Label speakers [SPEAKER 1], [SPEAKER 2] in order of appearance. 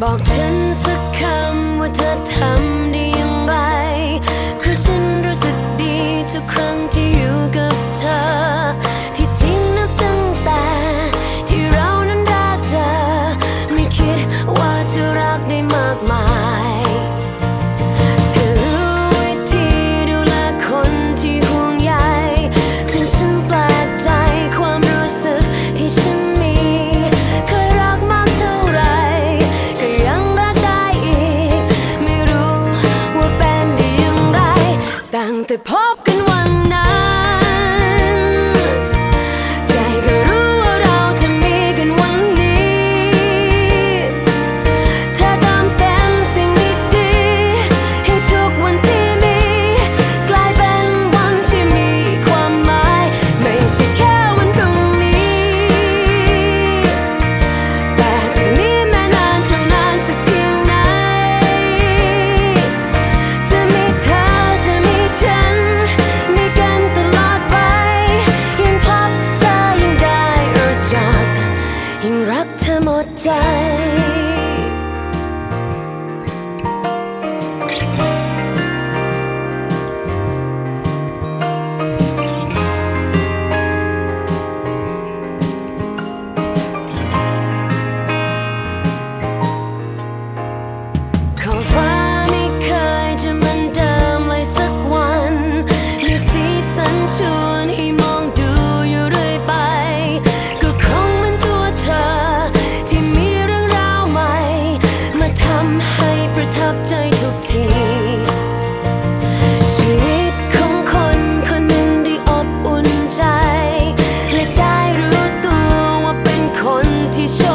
[SPEAKER 1] บอกฉันสักคำว่าเธอทำ she's showing.